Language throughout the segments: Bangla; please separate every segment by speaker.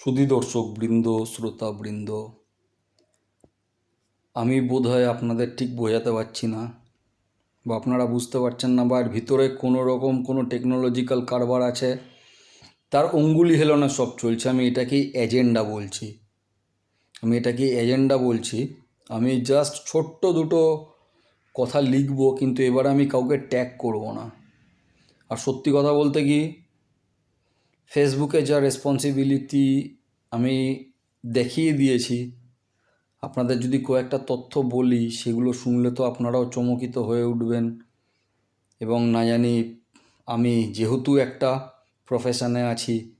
Speaker 1: সুধী দর্শক বৃন্দ, শ্রোতা বৃন্দ, আমি বোধহয় আপনাদের ঠিক বোঝাতে পারছি না বা আপনারা বুঝতে পারছেন না বা এর ভিতরে কোনো রকম কোনো টেকনোলজিক্যাল কারবার আছে, তার অঙ্গুলি হেলনে সব চলছে। আমি এটাকেই এজেন্ডা বলছি। আমি এটাকে এজেন্ডা বলছি। আমি জাস্ট ছোট্ট দুটো কথা লিখব, কিন্তু এবার আমি কাউকে ট্যাগ করব না। আর সত্যি কথা বলতে কি ফেসবুকে যা রেসপন্সিবিলিটি আমি দেখিয়ে দিয়েছি, আপনাদের যদি কয়েকটা তথ্য বলি, সেগুলো শুনলে তো আপনারাও চমকিত হয়ে উঠবেন। এবং না জানি, আমি যেহেতু একটা প্রফেশনে আছি,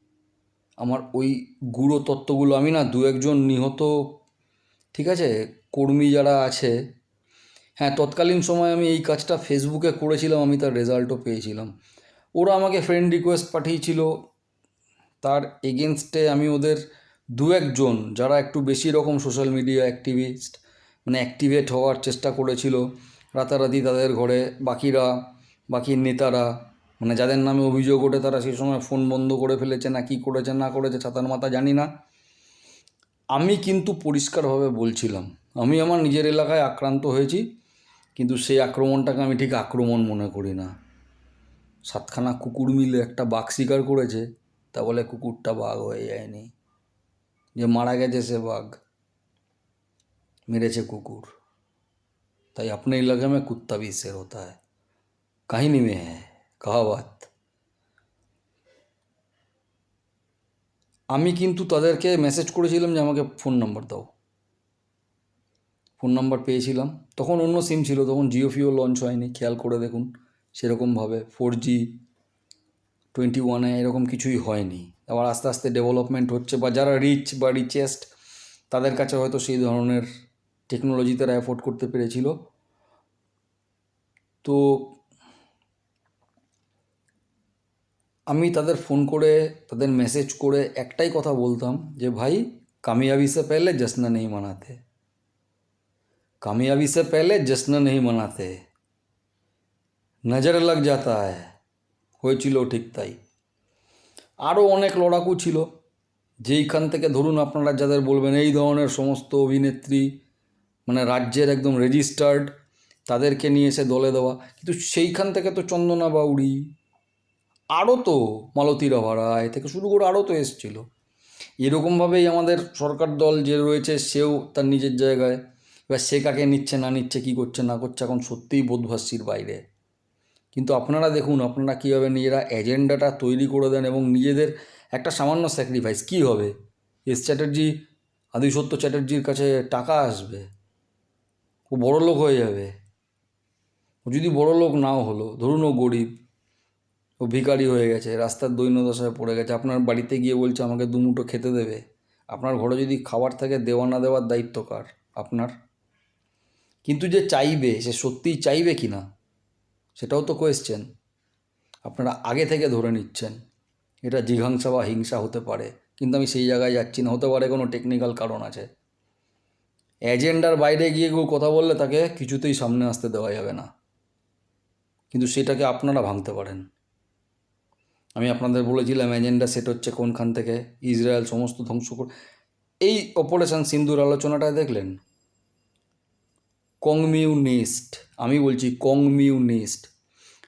Speaker 1: আমার ওই গুঁড়ো তত্ত্বগুলো, আমি না দু একজন নিহত, ঠিক আছে, কর্মী যারা আছে হ্যাঁ তৎকালীন সময় আমি এই কাজটা ফেসবুকে করেছিলাম, আমি তার রেজাল্টও পেয়েছিলাম। ওরা আমাকে ফ্রেন্ড রিকোয়েস্ট পাঠিয়েছিল তার এগেনস্টে আমি ওদের দু একজন যারা একটু বেশি রকম সোশ্যাল মিডিয়া অ্যাক্টিভিস্ট মানে অ্যাক্টিভেট হওয়ার চেষ্টা করেছিল রাতারাতি তাদের ঘরে বাকিরা, বাকি নেতারা মানে যাদের নামে অভিযোগ ওঠে তারা সেই সময় ফোন বন্ধ করে ফেলেছে না কি করেছে না করেছে ছাতার মাথা জানি না। আমি কিন্তু পরিষ্কারভাবে বলছিলাম, আমি আমার নিজের এলাকায় আক্রান্ত হয়েছি, কিন্তু সেই আক্রমণটাকে আমি ঠিক আক্রমণ মনে করি না। সাতখানা কুকুর মিলে একটা বাঘ শিকার করেছে তা বলে কুকুরটা বাঘ হয়ে যায়নি যে মারা গেছে সে বাঘ মেরেছে কুকুর তাই अपने इलाके में कुत्ता भी शेर होता है কাহিনী में है कहावत আমি কিন্তু তাদেরকে মেসেজ করেছিলাম যে আমাকে ফোন নাম্বার দাও ফোন নাম্বার পেয়েছিলাম তখন অন্য সিম ছিল তখন জিও ফিও লঞ্চ হয়নি খেয়াল করে দেখুন সেরকমভাবে ফোর জি টোয়েন্টি ওয়ানে এরকম কিছুই হয়নি আবার আস্তে আস্তে ডেভেলপমেন্ট হচ্ছে বা যারা রিচ বা রিচেস্ট তাদের কাছে হয়তো সেই ধরনের টেকনোলজি তারা অ্যাফোর্ড করতে পেরেছিল তো আমি তাদের ফোন করে তাদের মেসেজ করে একটাই কথা বলতাম যে ভাই कामयाबी से पहले जश्न नहीं मनाते कामयाबी से पहले जश्न नहीं मनाते নজর লাগ যাতা হ্যায় হয়েছিল ঠিক তাই। আরও অনেক লড়াকু ছিল। যেইখান থেকে ধরুন আপনারা যাদের বলবেন, এই ধরনের সমস্ত অভিনেত্রী মানে রাজ্যের একদম রেজিস্টার্ড তাদেরকে নিয়ে এসে দলে দেওয়া। কিন্তু সেইখান থেকে তো চন্দনা বাউড়ি, আরও তো মালতী রায় থেকে শুরু করে আরও তো এসছিল। এরকমভাবেই আমাদের সরকার দল যে রয়েছে, সেও তার নিজের জায়গায়। এবার সে কাকে নিচ্ছে, না নিচ্ছে, কী করছে, না করছে, এখন সত্যিই বোধভাস্যির বাইরে। কিন্তু আপনারা দেখুন, আপনারা কীভাবে নিজেরা এজেন্ডাটা তৈরি করে দেন এবং নিজেদের একটা সামান্য স্যাক্রিফাইস কী হবে? এস চ্যাটার্জি, আদিসত্য চ্যাটার্জির কাছে টাকা আসবে, ও বড় লোক হয়ে যাবে। ও যদি বড় লোক নাও হলো, ধরুন ও গরিব, ও ভিখারি হয়ে গেছে, রাস্তার দৈন্যদশায় পড়ে গেছে, আপনার বাড়িতে গিয়ে বলছে আমাকে দুমুটো খেতে দেবে, আপনার ঘরে যদি খাবার থাকে, দেওয়া না দেওয়ার দায়িত্ব কার? আপনার। কিন্তু যে চাইবে, সে সত্যিই চাইবে কি না সেটাও তো কোয়েশ্চেন আপনারা আগে থেকে ধরে নিচ্ছেন। এটা জিঘাংসা বা হিংসা হতে পারে, কিন্তু আমি সেই জায়গায় যাচ্ছি না। হতে পারে কোনো টেকনিক্যাল কারণ আছে। এজেন্ডার বাইরে গিয়ে কেউ কথা বললে তাকে কিছুতেই সামনে আসতে দেওয়া যাবে না। কিন্তু সেটাকে আপনারা ভাঙতে পারেন। আমি আপনাদের বলেছিলাম এজেন্ডা সেট হচ্ছে কোনখান থেকে? ইসরায়েল সমস্ত ধ্বংস করে এই অপারেশন সিন্ধুর আলোচনাটা দেখলেন? কংমিউনিস্ট। আমি বলছি কংমিউনিস্ট।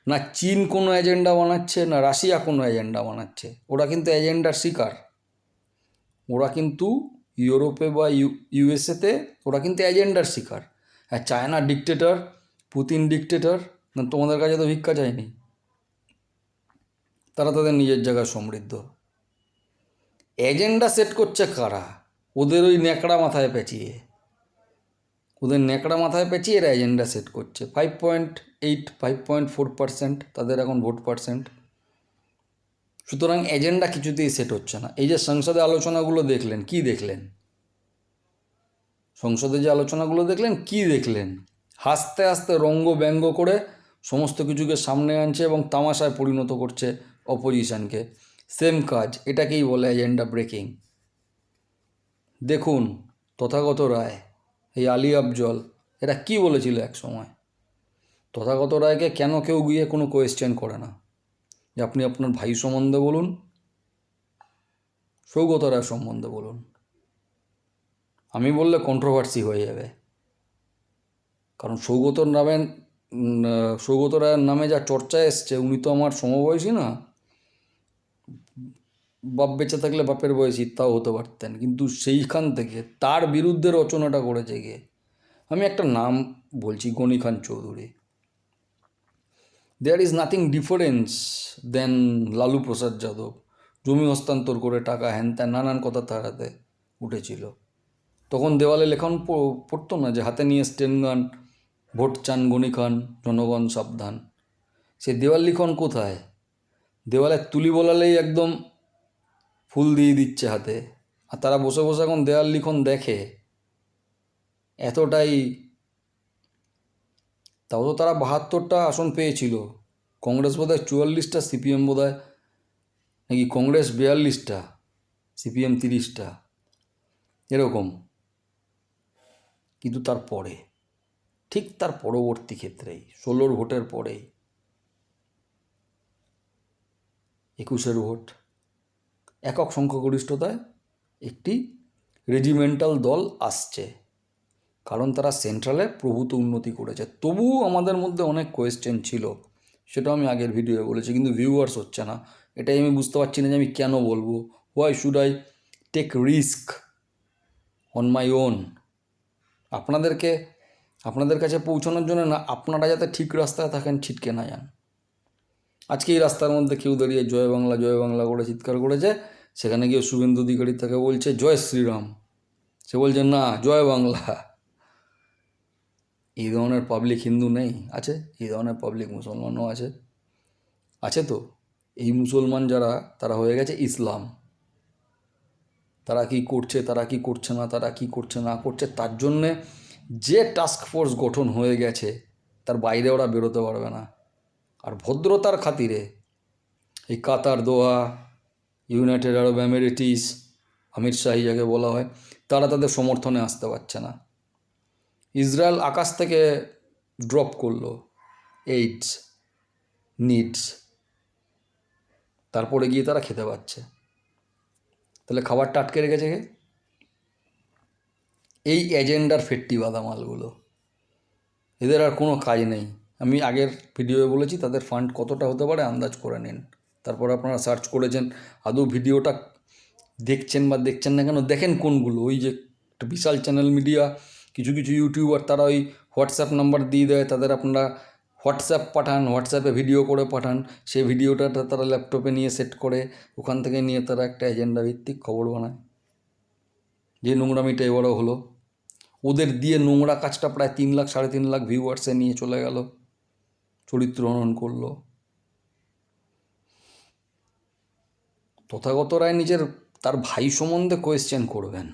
Speaker 1: না চীন কোনো এজেন্ডা বানাচ্ছে, না রাশিয়া কোনো এজেন্ডা বানাচ্ছে। ওরা কিন্তু এজেন্ডার শিকার। ওরা কিন্তু ইউরোপে বা ইউ, ইউএসএতে ওরা কিন্তু এজেন্ডার শিকার। হ্যাঁ চায়না ডিকটেটর, পুতিন ডিকটেটর, না তোমাদের কাছে তো ভিক্ষা চায়নি তারা তাদের নিজের জায়গায় সমৃদ্ধ। এজেন্ডা সেট করছে কারা? ওদের ওই ন্যাকড়া মাথায় পেঁচিয়ে। ওদের ন্যাকড়া মাথায় পেঁচিয়ে এরা এজেন্ডা সেট করছে। Five point eight five point four percent তাদের এখন ভোট পার্সেন্ট সুতরাং এজেন্ডা কিছুতেই সেট হচ্ছে না। এই যে সংসদে আলোচনাগুলো দেখলেন, কি দেখলেন? সংসদে যে আলোচনাগুলো দেখলেন, কি দেখলেন? হাসতে হাসতে রঙ্গ ব্যঙ্গ করে সমস্ত কিছুকে সামনে আনছে এবং তামাশায় পরিণত করছে অপোজিশনকে সেম কাজ, এটাকেই বলে এজেন্ডা ব্রেকিং দেখুন, তথাগত রায়। এই আলী আফজল, এরা কি বলেছিল এক সময়? তথাগত রায়কে কেন কেউ গিয়ে কোনো কোয়েশ্চেন করে না? যে আপনি আপনার ভাই সম্বন্ধে বলুন, সৌগত রায় সম্বন্ধে বলুন। আমি বললে কন্ট্রোভার্সি হয়ে যাবে। কারণ সৌগতর নামে সৌগত রায়ের নামে যা চর্চা এসছে, উনি তো আমার সমবয়সী না বাপ বেঁচে থাকলে বাপের বয়সী, তাও হতে পারতেন। কিন্তু সেইখান থেকে তার বিরুদ্ধে রচনাটা করেছে গিয়ে আমি একটা নাম বলছি, Ghani Khan Chowdhury. There is nothing difference than Lalu Prasad Yadav. জমি হস্তান্তর করে টাকা হ্যান ত্যান, নানান কথা তার হাতে উঠেছিল। তখন দেওয়ালে লেখন পড়তো না যে হাতে নিয়ে স্টেন গান, ভোট চান গনি খান, জনগণ সাবধান। সে দেওয়াল লিখন কোথায়? দেওয়ালে তুলি বলালেই একদম ফুল দিয়ে দিচ্ছে হাতে। আর তারা বসে বসে এখন দেওয়াল লিখন দেখে। এতটাই তাও তো তারা বাহাত্তরটা আসন পেয়েছিল। কংগ্রেস বোধহয় চুয়াল্লিশটা, সিপিএম বোধহয় নাকি কংগ্রেস বিয়াল্লিশটা, সিপিএম তিরিশটা, এরকম। কিন্তু তার পরে, ঠিক তার পরবর্তী ক্ষেত্রেই, ষোলোর ভোটের পরেই, একুশের ভোট। একক সংখ্যাগরিষ্ঠতায় একটি রেজিমেন্টাল দল আসছে। কারণ তারা সেন্ট্রালে প্রভূত উন্নতি করেছে। তবুও আমাদের মধ্যে অনেক কোয়েশ্চেন ছিল। সেটা আমি আগের ভিডিওয়ে বলেছি, কিন্তু ভিউয়ার্স হচ্ছে না। এটাই আমি বুঝতে পারছি না যে আমি কেন বলব। Why should I take risk on my own আপনাদেরকে, আপনাদের কাছে পৌঁছানোর জন্য না, আপনারা যাতে ঠিক রাস্তায় থাকেন, ছিটকে না যান। আজকে এই রাস্তার মধ্যে কেউ দাঁড়িয়ে জয় বাংলা জয় বাংলা করে চিৎকার করেছে, সেখানে গিয়ে শুভেন্দু অধিকারী তাকে বলছে, জয় শ্রীরাম। সে বলছে, না, জয় বাংলা। এই ধরনের পাবলিক হিন্দু নেই, আছে? এই ধরনের পাবলিক মুসলমানও আছে। আছে তো? এই মুসলমান যারা, তারা হয়ে গেছে ইসলাম। তারা কি করছে, তারা কি করছে না, তারা কি করছে, না করছে, তার জন্যে যে টাস্ক ফোর্স গঠন হয়ে গেছে, তার বাইরে ওরা বেরোতে পারবে না। ভদ্রতার খাতিরে এই কাতার, দোহা, ইউনাইটেড আরব এমিরেটিস, আমির শাহি যাকে বলা হয়, তারা তাদের সমর্থনে আসতে পারছে না। ইসরায়েল আকাশ থেকে ড্রপ করল এইডস নিডস তারপরে গিয়ে তারা খেতে পাচ্ছে তাহলে খাবারটা আটকে রেখেছে কে? এই এজেন্ডার ফেট্টি বাদামালগুলো। এদের আর কোনো কাজ নেই। আমি আগের ভিডিওয়ে বলেছি তাদের ফান্ড কতটা হতে পারে, আন্দাজ করে নিন। তারপর আপনারা সার্চ করেছেন, আদৌ ভিডিওটা দেখছেন বা দেখছেন না কেন, দেখেন কোনগুলো। ওই যে একটা বিশাল চ্যানেল মিডিয়া কিছু কিছু ইউটিউবার তারা ওই হোয়াটসঅ্যাপ নাম্বার দিয়ে দেয়, তাদের আপনারা হোয়াটসঅ্যাপ পাঠান হোয়াটসঅ্যাপে ভিডিও করে পাঠান। সেই ভিডিওটা তারা ল্যাপটপে নিয়ে সেট করে, ওখান থেকে নিয়ে তারা একটা এজেন্ডা ভিত্তিক খবর বানায়। যে নোংরামিটা এবারও হলো। ওদের দিয়ে নোংরা কাজটা প্রায় তিন লাখ, সাড়ে তিন লাখ ভিউয়ার্সে নিয়ে চলে গেল। চরিত্র হনন করল। তথাগত রায় নিজের তার ভাই সম্বন্ধে কোয়েশ্চেন করবেন।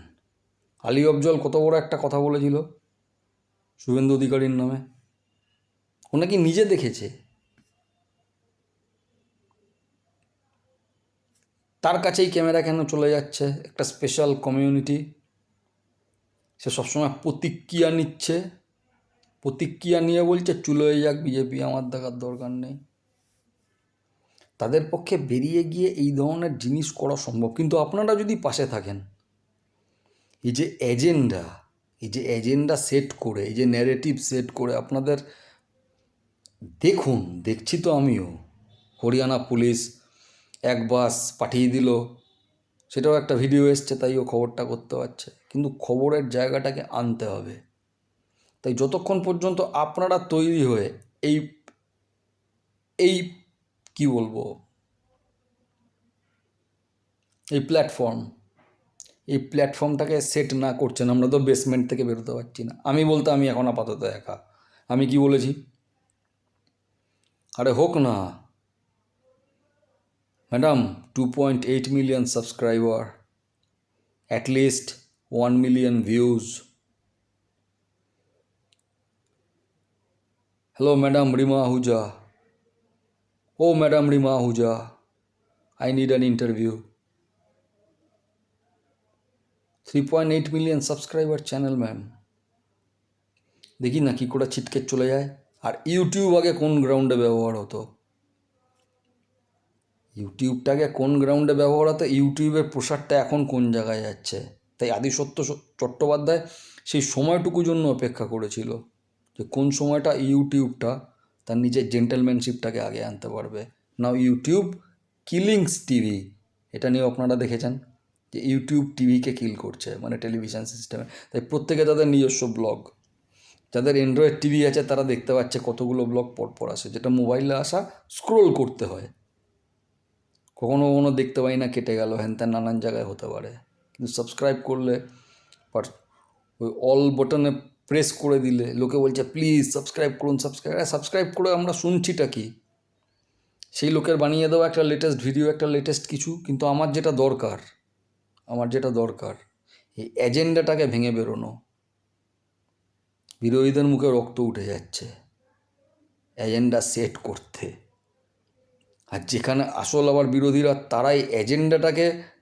Speaker 1: আলী অফজল কত বড় একটা কথা বলেছিল শুভেন্দু অধিকারীর নামে। ও নাকি নিজে দেখেছে। তার কাছেই ক্যামেরা কেন চলে যাচ্ছে? একটা স্পেশাল কমিউনিটি সে সবসময় প্রতিক্রিয়া নিচ্ছে। প্রতিক্রিয়া নিয়ে বলছে চুলোয় যাক, বিজেপি, আমার দেখার দরকার নেই। তাদের পক্ষে বেরিয়ে গিয়ে এই ধরনের জিনিস করা সম্ভব। কিন্তু আপনারা যদি পাশে থাকেন, এই যে এজেন্ডা, এই যে এজেন্ডা সেট করে, এই যে ন্যারেটিভ সেট করে আপনাদের দেখুন, দেখছি তো আমিও। হরিয়ানা পুলিশ এক বাস পাঠিয়ে দিল, সেটাও একটা ভিডিও এসছে, তাই ও খবরটা করতে পারছে। কিন্তু খবরের জায়গাটাকে আনতে হবে। তাই যতক্ষণ পর্যন্ত আপনারা তৈরি হয়ে এই এই কি বলব? এই প্ল্যাটফর্ম এই প্ল্যাটফর্মটাকে সেট না করছেন, আমরা তো বেসমেন্ট থেকে বেরোতে পারছি না। আমি বলতে আমি এখন আপাতত একা। আমি কি বলেছি? আরে হোক না। Madam two point eight million subscriber at least one million views hello madam Rima Ahuja oh madam Rima Ahuja I need an interview three point eight million subscriber channel ma'am দেখি না কী করে ছিটকে চলে যায় আর ইউটিউব আগে কোন গ্রাউন্ডে ব্যবহার হতো ইউটিউবটাকে কোন গ্রাউন্ডে ব্যবহার হতো ইউটিউবের প্রসারটা এখন কোন জায়গায় যাচ্ছে তাই আদিসত্য চট্টোপাধ্যায় সেই সময়টুকু জন্য অপেক্ষা করেছিল যে কোন সময়টা ইউটিউবটা তার নিজের জেন্টেলম্যানশিপটাকে আগে আনতে পারবে। নাও ইউটিউব কিলিংস টিভি এটা নিয়ে আপনারা দেখেছেন যে ইউটিউব টিভিকে কিল করছে মানে টেলিভিশন সিস্টেমে তাই প্রত্যেকে তাদের নিজস্ব ব্লগ যাদের অ্যান্ড্রয়েড টিভি আছে তারা দেখতে পাচ্ছে কতগুলো ব্লগ পরপর আসে, যেটা মোবাইলে আসা স্ক্রোল করতে হয়। কখনো কখনো দেখতে পাই না কেটে গেল, হ্যান ত্যান নানান জায়গায় হতে পারে। কিন্তু সাবস্ক্রাইব করলে ওই অল বটনে প্রেস করে দিলে। লোকে বলছে, প্লিজ সাবস্ক্রাইব করুন সাবস্ক্রাইব সাবস্ক্রাইব করে আমরা শুনছিটা কি? সেই লোকের বানিয়ে দেওয়া একটা লেটেস্ট ভিডিও একটা লেটেস্ট কিছু, কিন্তু আমার যেটা দরকার, আমার যেটা দরকার, এই এজেন্ডাটাকে ভেঙে বেরোনো। বিরোধীদের মুখে রক্ত উঠে যাচ্ছে। এজেন্ডা সেট করতে। আর যেখানে আসল আবার বিরোধীরা, তারাই এজেন্ডাটাকে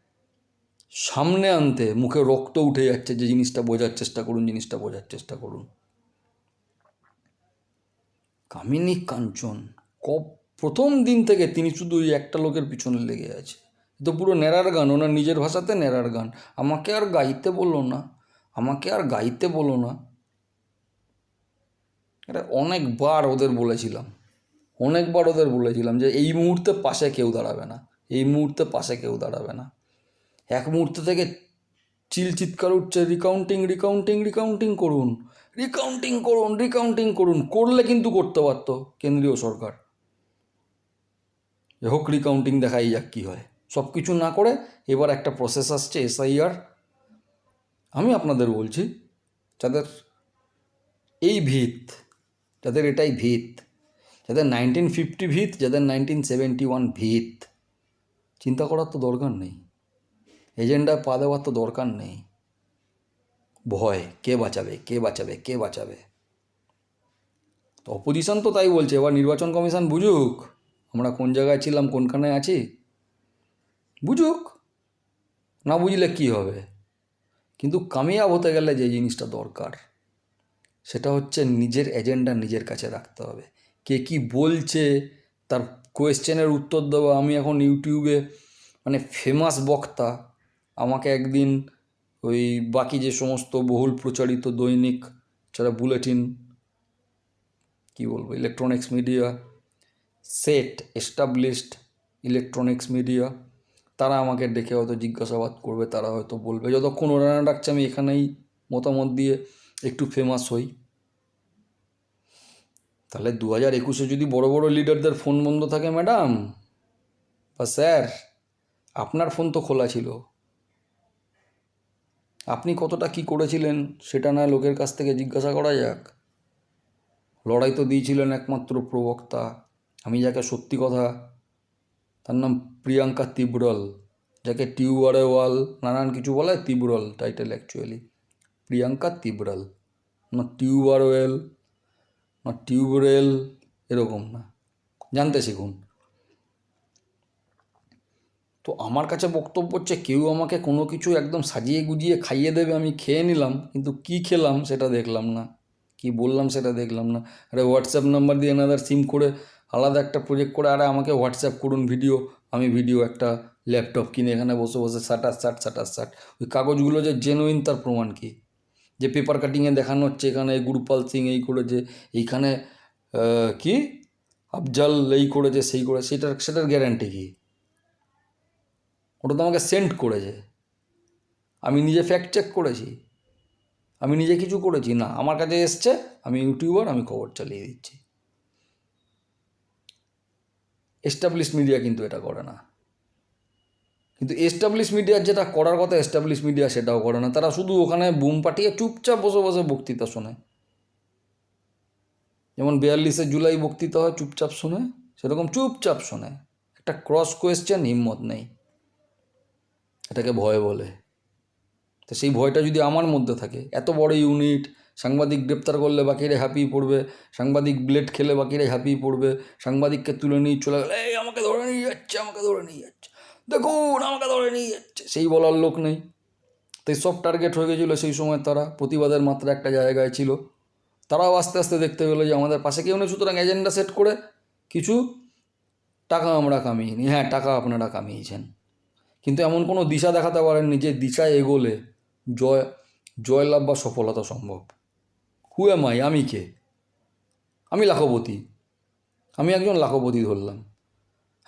Speaker 1: সামনে আনতে মুখে রক্ত উঠে যাচ্ছে যে জিনিসটা বোঝার চেষ্টা করুন, জিনিসটা বোঝার চেষ্টা করুন। কামিনী কাঞ্চন ক প্রথম দিন থেকে তিনি শুধু ওই একটা লোকের পিছনে লেগে আছে। তো পুরো ন্যাড়ার গান, ওনার নিজের ভাষাতে ন্যাড়ার গান। আমাকে আর গাইতে বলো না, আমাকে আর গাইতে বলো না। এটা অনেকবার ওদের বলেছিলাম, অনেকবার ওদের বলেছিলাম যে এই মুহূর্তে পাশে কেউ দাঁড়াবে না, এই মুহূর্তে পাশে কেউ দাঁড়াবে না। এক মুহূর্ত থেকে চিল চিৎকার উঠছে রিকাউন্টিং রিকাউন্টিং রিকাউন্টিং করুন। রিকাউন্টিং করুন রিকাউন্টিং করুন। করলে কিন্তু করতে পারতো কেন্দ্রীয় সরকার। হোক রিকাউন্টিং দেখাই যাক কী হয়। সব কিছু না করে এবার একটা প্রসেস আসছে এসআইআর আমি আপনাদের বলছি, যাদের এই ভিত, যাদের এটাই ভিত, যাদের নাইনটিন ফিফটি ভিত, যাদের নাইনটিন সেভেন্টি ওয়ান ভিত, চিন্তা করার তো দরকার নেই। এজেন্ডা পা দেওয়ার তো দরকার নেই। ভয়, কে বাঁচাবে কে বাঁচাবে কে বাঁচাবে? তো অপোজিশন তো তাই বলছে, এবার নির্বাচন কমিশন বুঝুক, আমরা কোন জায়গায় ছিলাম, কোনখানে আছি? বুঝুক, না বুঝলে কি হবে? কিন্তু কামিয়াব হতে গেলে যে জিনিসটা দরকার, সেটা হচ্ছে নিজের এজেন্ডা নিজের কাছে রাখতে হবে। কে কি বলছে, তার কোয়েশ্চেনের উত্তর দেওয়া আমি এখন ইউটিউবে মানে ফেমাস বক্তা আমাকে একদিন ওই বাকি যে সমস্ত বহুল প্রচারিত দৈনিক যারা বুলেটিন, কী বলব electronics media set established electronics media তারা আমাকে ডেকে হয়তো জিজ্ঞাসাবাদ করবে, তারা হয়তো বলবে। যতক্ষণ ওরা না ডাকছে, আমি এখানেই মতামত দিয়ে একটু ফেমাস হই। তাহলে দু হাজার একুশে যদি বড় বড় লিডারদের ফোন বন্ধ থাকে ম্যাডাম বা স্যার আপনার ফোন তো খোলা ছিল। আপনি কতটা কি করেছিলেন সেটা না লোকের কাছ থেকে জিজ্ঞাসা করা যাক। লড়াই তো দিয়েছিলেন একমাত্র প্রবক্তা। আমি যাকে সত্যি কথা, তার নাম প্রিয়াঙ্কা তিব্রল, যাকে টিউবারে ওয়াল নানান কিছু বলে, তিব্রল টাইটেল অ্যাকচুয়ালি প্রিয়াঙ্কা তিব্রল। না টিউবারওয়েল না টিউবরেল, এরকম না। জানতে শিখুন। তো আমার কাছে বক্তব্য হচ্ছে, কেউ আমাকে কোনো কিছু একদম সাজিয়ে গুজিয়ে খাইয়ে দেবে, আমি খেয়ে নিলাম, কিন্তু কি খেলাম সেটা দেখলাম না। কি বললাম সেটা দেখলাম না। আরে হোয়াটসঅ্যাপ নাম্বার দিয়ে এনাদের সিম করে আলাদা একটা প্রজেক্ট করে, আরে আমাকে হোয়াটসঅ্যাপ করুন ভিডিও আমি ভিডিও একটা ল্যাপটপ কিনে এখানে বসে বসে সাটার সাট সাটার সাট ওই কাগজগুলো যে জেনুইন তার প্রমাণ কি? যে পেপার কাটিংয়ে দেখানো হচ্ছে এখানে, এই গুরুপাল সিং এই করেছে এইখানে কি? আফজাল এই করেছে সেই করে, সেটার সেটার গ্যারান্টি কি? ওটা তো আমাকে সেন্ড করেছে। আমি নিজে ফ্যাক্ট চেক করেছি। আমি নিজে কিছু করেছি। না, আমার কাছে এসছে, আমি ইউটিউবার, আমি খবর চালিয়ে দিচ্ছি। এস্টাবলিশ মিডিয়া কিন্তু এটা করে না। কিন্তু এস্টাবলিশ মিডিয়ার যেটা করার কথা এস্টাবলিশ মিডিয়া সেটাও করে না। তারা শুধু ওখানে বুম পাঠিয়ে চুপচাপ বসে বসে বক্তৃতা শোনে। যেমন বিয়াল্লিশে জুলাই বক্তৃতা হয়, চুপচাপ শোনে। সেরকম চুপচাপ শোনে। একটা ক্রস কোয়েশ্চেন হিম্মত নেই। এটাকে ভয় বলে। তো সেই ভয়টা যদি আমার মধ্যে থাকে, এত বড় ইউনিট সাংবাদিক গ্রেপ্তার করলে বাকিরা হ্যাপিয়ে পড়বে, সাংবাদিক ব্লেড খেলে বাকিরা হ্যাপিয়ে পড়বে, সাংবাদিককে তুলে নিয়ে চলে গেলে, এই, আমাকে ধরে নিয়ে যাচ্ছে, আমাকে ধরে নিয়ে যাচ্ছে, দেখুন, আমাকে ধরে নিয়ে যাচ্ছে। সেই বলার লোক নেই। তাই সব টার্গেট হয়ে গেছিল সেই সময় তারা, প্রতিবাদের মাত্রা একটা জায়গায় ছিল। তারাও আস্তে আস্তে দেখতে পেল যে আমাদের পাশে কেউ নেই, সুতরাং এজেন্ডা সেট করে কিছু টাকা আমরা কামিয়েনি হ্যাঁ টাকা আপনারা কামিয়েছেন। কিন্তু এমন কোনো দিশা দেখাতে পারেননি যে দিশায় এগোলে জয় জয়লাভ বা সফলতা সম্ভব। হু এম আই আমি কে? আমি লাখপতি। আমি একজন লাখপতি ধরলাম।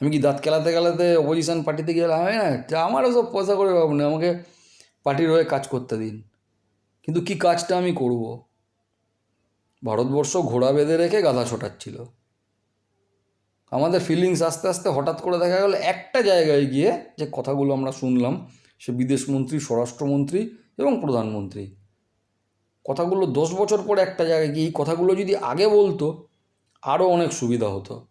Speaker 1: আমি কি দাঁত কেলাতে কেলাতে অপোজিশন পার্টিতে গেলাম আমি না আমারও সব পয়সা করে পাবো না আমাকে পার্টির হয়ে কাজ করতে দিন। কিন্তু কি কাজটা আমি করব? ভারতবর্ষ ঘোড়া বেঁধে রেখে গাধা ছোটাচ্ছিল। আমাদের ফিলিংস আস্তে আস্তে হঠাৎ করে দেখা গেল একটা জায়গায় গিয়ে যে কথাগুলো আমরা শুনলাম, সে বিদেশমন্ত্রী, স্বরাষ্ট্রমন্ত্রী এবং প্রধানমন্ত্রী। কথাগুলো দশ বছর পরে একটা জায়গায় গিয়ে এই কথাগুলো যদি আগে বলতো আরও অনেক সুবিধা হতো।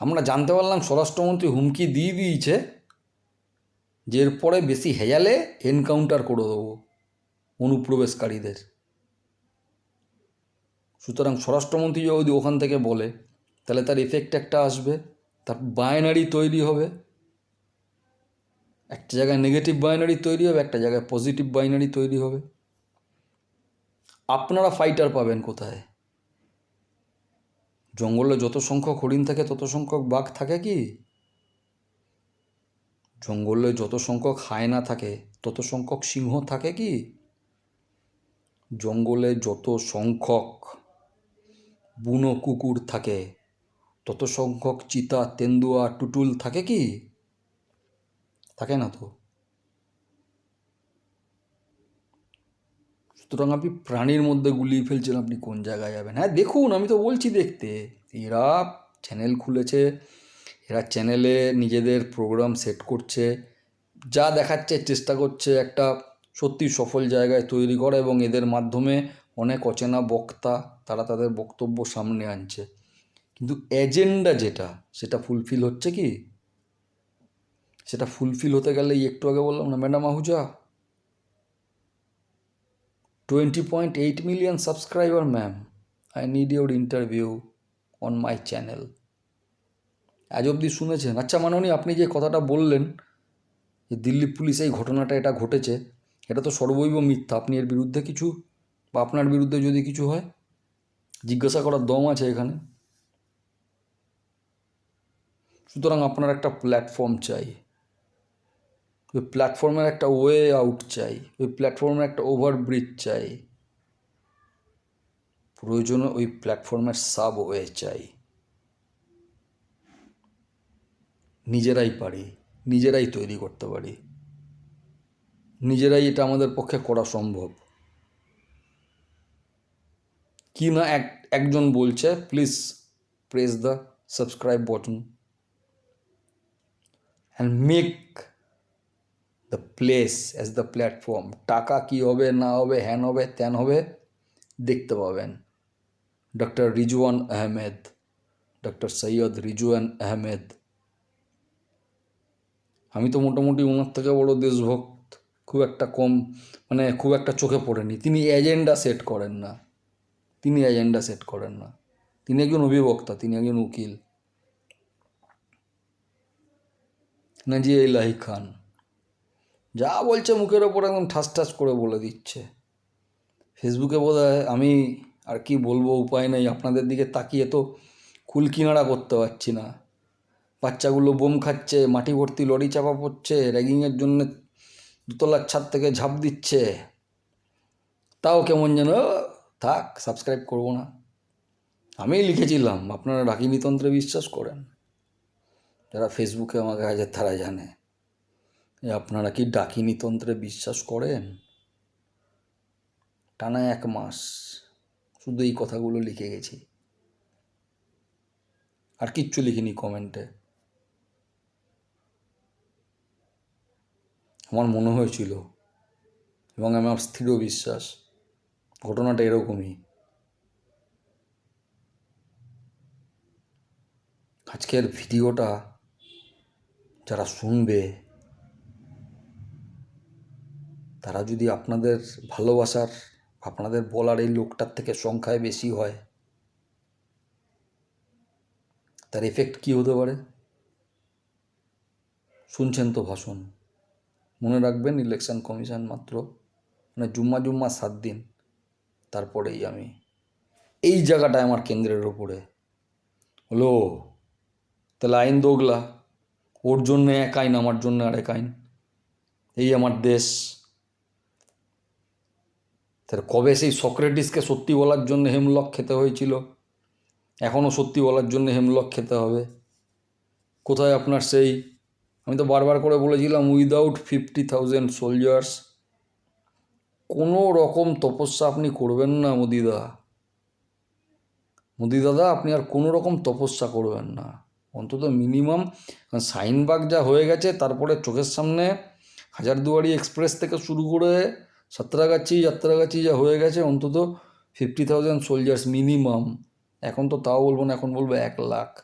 Speaker 1: আমরা জানতে পারলাম স্বরাষ্ট্রমন্ত্রী হুমকি দিয়ে দিয়েছে যে এরপরে বেশি হেজালে এনকাউন্টার করে দেবো অনুপ্রবেশকারীদের। সুতরাং স্বরাষ্ট্রমন্ত্রী যদি ওখান থেকে বলে, তাহলে তার এফেক্ট একটা আসবে, তার বায়নারি তৈরি হবে। একটা জায়গায় নেগেটিভ বাইনারি তৈরি হবে, একটা জায়গায় পজিটিভ বাইনারি তৈরি হবে। আপনারা ফাইটার পাবেন কোথায়? জঙ্গলে যত সংখ্যক হরিণ থাকে, তত সংখ্যক বাঘ থাকে কি? জঙ্গলে যত সংখ্যক হায়না থাকে, তত সংখ্যক সিংহ থাকে কি? জঙ্গলে যত সংখ্যক বুনো কুকুর থাকে। তত সংখ্যক চিতা, তেন্দুয়া, টুটুল থাকে কি? থাকে না তো? সুতরাং আপনি প্রাণীর মধ্যে গুলিয়ে ফেলছেন, আপনি কোন জায়গায় যাবেন? হ্যাঁ দেখুন, আমি তো বলছি দেখতে। এরা চ্যানেল খুলেছে, এরা চ্যানেলে নিজেদের প্রোগ্রাম সেট করছে, যা দেখাচ্ছে, চেষ্টা করছে একটা সত্যি সফল জায়গায় তৈরি করা এবং এদের মাধ্যমে অনেক অচেনা বক্তা, তারা তাদের বক্তব্য সামনে আনছে। কিন্তু এজেন্ডা যেটা, সেটা ফুলফিল হচ্ছে কি? সেটা ফুলফিল হতে গেলে একটু আগে বললাম না, madam Ahuja? Twenty point eight million subscriber ma'am I need your interview on my channel আজ অবধি শুনেছেন। আচ্ছা মাননি আপনি যে কথাটা বললেন, যে দিল্লি পুলিশ এই ঘটনাটা, এটা ঘটেছে, এটা তো সর্বৈব মিথ্যা। আপনি এর বিরুদ্ধে কিছু বা আপনার বিরুদ্ধে যদি কিছু হয়, জিজ্ঞাসা করার দম আছে এখানে। সুতরাং আপনার একটা প্ল্যাটফর্ম চাই। ওই প্ল্যাটফর্মের একটা ওয়ে আউট চাই। ওই প্ল্যাটফর্মের একটা ওভারব্রিজ চাই। প্রয়োজনে ওই প্ল্যাটফর্মের সাব ওয়ে চাই। নিজেরাই পারি, নিজেরাই তৈরি করতে পারি। নিজেরাই এটা আমাদের পক্ষে করা সম্ভব। কি না এক, একজন বলছে please press the subscribe button and make the place as the platform টাকা কি হবে, না হবে, হ্যান হবে, ত্যান হবে, দেখতে পাবেন। ডক্টর রিজওয়ান আহমেদ ডক্টর সৈয়দ রিজওয়ান আহমেদ আমি তো মোটামুটি ওনার থেকে বড় দেশভক্ত। খুব একটা কম মানে খুব একটা চোখে পড়েনি। তিনি এজেন্ডা সেট করেন না। তিনি এজেন্ডা সেট করেন না। তিনি একজন অভিবক্তা, তিনি একজন উকিল। নাজি ইলাহি খান। যা বলছে মুখের ওপর একদম ঠাস ঠাস করে বলে দিচ্ছে। ফেসবুকে বোধ আমি আর কি বলব উপায় নেই, আপনাদের দিকে তাকিয়ে তো কুল কিনারা করতে পারছি না। বাচ্চাগুলো বোম খাচ্ছে, মাটি ভর্তি লরি চাপা পড়ছে, র্যাগিংয়ের জন্য দুতলার ছাদ থেকে ঝাঁপ দিচ্ছে। তাও কেমন যেন থাক সাবস্ক্রাইব করব না। আমি লিখেছিলাম, আপনারা ডাকিনীতন্ত্রে বিশ্বাস করেন। যারা ফেসবুকে আমাকে আছে, তারা জানে। যে আপনারা কি ডাকিনীতন্ত্রে বিশ্বাস করেন? টানা এক মাস শুধু এই কথাগুলো লিখে গেছি। আর কিচ্ছু লিখিনি কমেন্টে আমার মনে হয়েছিল এবং আমার স্থির বিশ্বাস ঘটনাটা এরকমই। আজকের ভিডিওটা যারা শুনবে, তারা যদি আপনাদের ভালোবাসার, আপনাদের বলার এই লোকটার থেকে সংখ্যায় বেশি হয়, তার এফেক্ট কী হতে পারে? শুনছেন তো ভাষণ। মনে রাখবেন ইলেকশন কমিশন মাত্র মানে জুম্মা জুম্মা সাত দিন। তারপরেই আমি এই জায়গাটায় আমার কেন্দ্রের ওপরে হলো, তাহলে আইন দোগলা, ওর জন্য এক আইন, আমার জন্য আর এক আইন। এই আমার দেশ। তাহলে কবে সেই সক্রেটিসকে সত্যি বলার জন্য হেমলক খেতে হয়েছিল? এখনও সত্যি বলার জন্য হেমলক খেতে হবে। কোথায় আপনার সেই, আমি তো বারবার করে বলেছিলাম উইদাউট ফিফটি থাউজেন্ড সোলজার্স কোনো রকম তপস্যা আপনি করবেন না মুদিদা। মোদি দাদা আপনি আর কোনো রকম তপস্যা করবেন না। অন্তত মিনিমাম সাইনবাগ যা হয়ে গেছে, তারপরে চোখের সামনে হাজারদুয়ারি এক্সপ্রেস থেকে শুরু করে সাঁতরাগাছি, যাত্রাগাছি যা হয়ে গেছে, অন্তত ফিফটি থাউজেন্ড সোলজার্স মিনিমাম। এখন তো তাও বলব না, এখন বলব এক লাখ।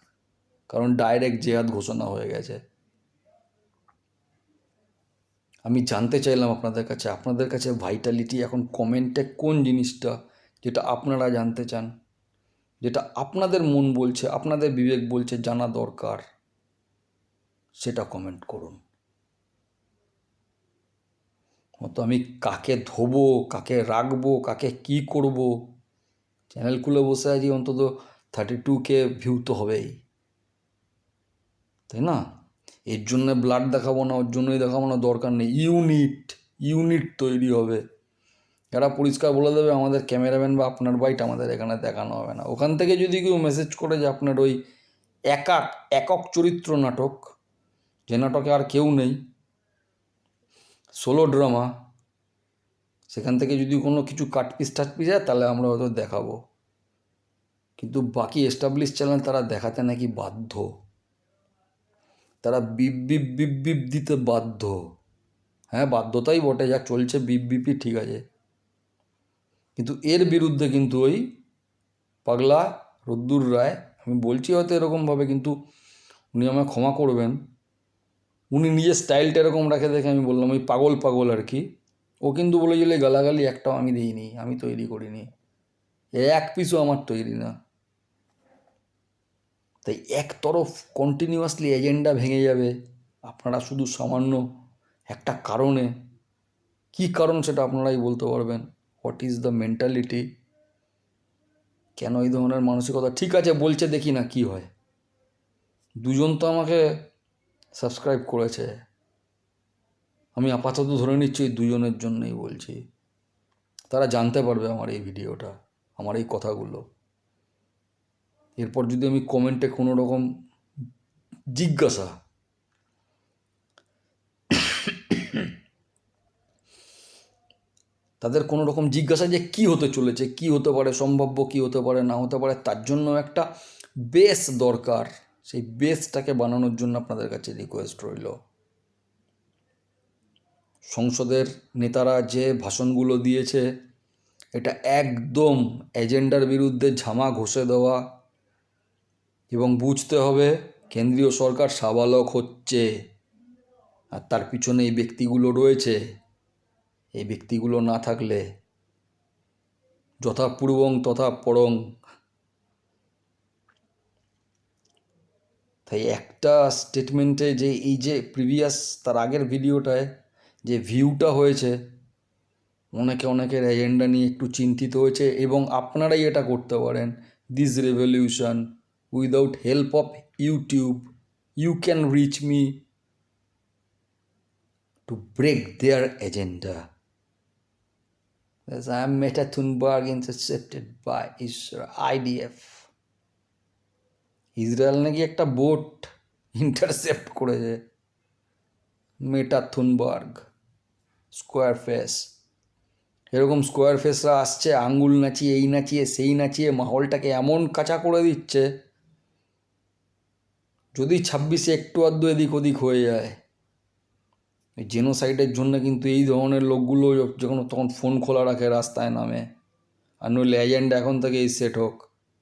Speaker 1: কারণ ডাইরেক্ট জেহাদ ঘোষণা হয়ে গেছে। আমি জানতে চাইলাম আপনাদের কাছে আপনাদের কাছে ভাইটালিটি এখন কমেন্টে কোন জিনিসটা যেটা আপনারা জানতে চান? যেটা আপনাদের মন বলছে, আপনাদের বিবেক বলছে জানা দরকার, সেটা কমেন্ট করুন। মতো আমি কাকে ধোবো, কাকে রাখব, কাকে কি করব? চ্যানেল খুলে বসে আছি, অন্তত থার্টি টু কে ভিউ তো হবেই। তাই না? এর জন্য ব্লাড দেখাবো না, ওর জন্যই দেখাবো না, দরকার নেই। ইউনিট ইউনিট তৈরি হবে। এরা পরিষ্কার বলে দেবে, আমাদের ক্যামেরাম্যান বা আপনার বাইট আমাদের এখানে দেখানো হবে না। ওখান থেকে যদি কেউ মেসেজ করে যে আপনার ওই একাক, একক চরিত্র নাটক, যে নাটকে আর কেউ নেই সোলো ড্রামা সেখান থেকে যদি কোনো কিছু কাটপিস টাটপিস যায় তাহলে আমরা হয়তো দেখাবো। কিন্তু বাকি এস্টাবলিশ চ্যানেল তারা দেখাতে নাকি বাধ্য। তারা বিপ বিপ বিপ দিতে বাধ্য। হ্যাঁ বাধ্যতাই বটে, যা চলছে বিপ, বিপি ঠিক আছে। কিন্তু এর বিরুদ্ধে কিন্তু ওই পাগলা রদ্দুর রায়, আমি বলছি হয়তো এরকমভাবে, কিন্তু উনি আমায় ক্ষমা করবেন। উনি নিজের স্টাইলটা এরকম রাখে দেখে আমি বললাম, ওই পাগল পাগল আর কি। ও কিন্তু বলেছিল এই গালাগালি একটাও আমি দিইনি, আমি তৈরি করিনি। এক পিসও আমার তৈরি না। তাই এক তরফ কন্টিনিউয়াসলি এজেন্ডা ভেঙে যাবে। আপনারা শুধু সামান্য একটা কারণে, কি কারণ সেটা আপনারাই বলতে পারবেন। হোয়াট ইজ দ্য মেন্টালিটি কেন এই ধরনের মানসিকতা? ঠিক আছে, বলছে, দেখি না কি হয়। দুজন তো আমাকে সাবস্ক্রাইব করেছে। আমি আপাতত ধরে নিচ্ছি এই দুজনের জন্যই বলছি। তারা জানতে পারবে আমার এই ভিডিওটা, আমার এই কথাগুলো। এরপর যদি আমি কমেন্টে কোনো রকম জিজ্ঞাসা তাদের কোনো রকম জিজ্ঞাসা যে কি হতে চলেছে, কি হতে পারে, সম্ভাব্য কি হতে পারে, না হতে পারে, তার জন্য একটা বেস দরকার। সেই বেসটাকে বানানোর জন্য আপনাদের কাছে রিকোয়েস্ট রইল। সংসদের নেতারা যে ভাষণগুলো দিয়েছে, এটা একদম এজেন্ডার বিরুদ্ধে ঝামা ঘষে দেওয়া এবং বুঝতে হবে কেন্দ্রীয় সরকার সাবালক হচ্ছে। আর তার পিছনে এই ব্যক্তিগুলো রয়েছে। এই ব্যক্তিগুলো না থাকলে যথা পূর্বং তথা পরং। তাই একটা স্টেটমেন্টে যে এই যে প্রিভিয়াস তার আগের ভিডিওটায় যে ভিউটা হয়েছে, অনেকে অনেকের এজেন্ডা নিয়ে একটু চিন্তিত হয়েছে এবং আপনারাই এটা করতে পারেন। This revolution without help of YouTube you can reach me to break their agenda As I am Meta Thunberg intercepted by IDF. Israel নাকি একটা বোট ইন্টারসেপ্ট করেছে। মেটা থুনবার্গ স্কোয়ার ফেস এরকম স্কোয়ার ফেসরা আসছে, আঙ্গুল নাচিয়ে, এই নাচিয়ে, সেই নাচিয়ে, মাহলটাকে এমন কাঁচা করে দিচ্ছে। যদি ছাব্বিশে একটু আধটু এদিক ওদিক হয়ে যায় জেনোসাইডের জন্য কিন্তু এই ধরনের লোকগুলো যখন তখন ফোন খোলা রাখে, রাস্তায় নামে। আর নইলে এজেন্ডা এখন থেকে এই সেট হোক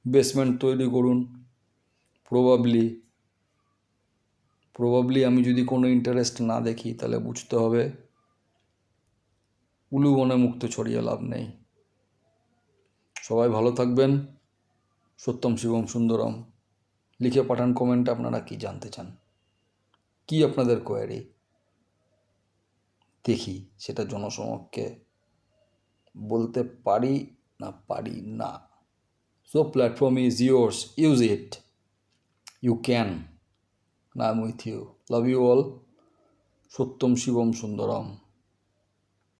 Speaker 1: বেসমেন্ট তৈরি করুন প্রবাবলি প্রবাবলি আমি যদি কোনো ইন্টারেস্ট না দেখি তাহলে বুঝতে হবে উলু বনে মুক্ত ছড়িয়ে লাভ নেই। সবাই ভালো থাকবেন, সত্যম শিবম সুন্দরম। লিখে পাঠান কমেন্টে আপনারা কি জানতে চান? কি আপনাদের কোয়ারি দেখি, সেটা জনসমক্ষে বলতে পারি না পারি না। So platform is yours use it you can I am with you love you all সত্যম শিবম সুন্দরম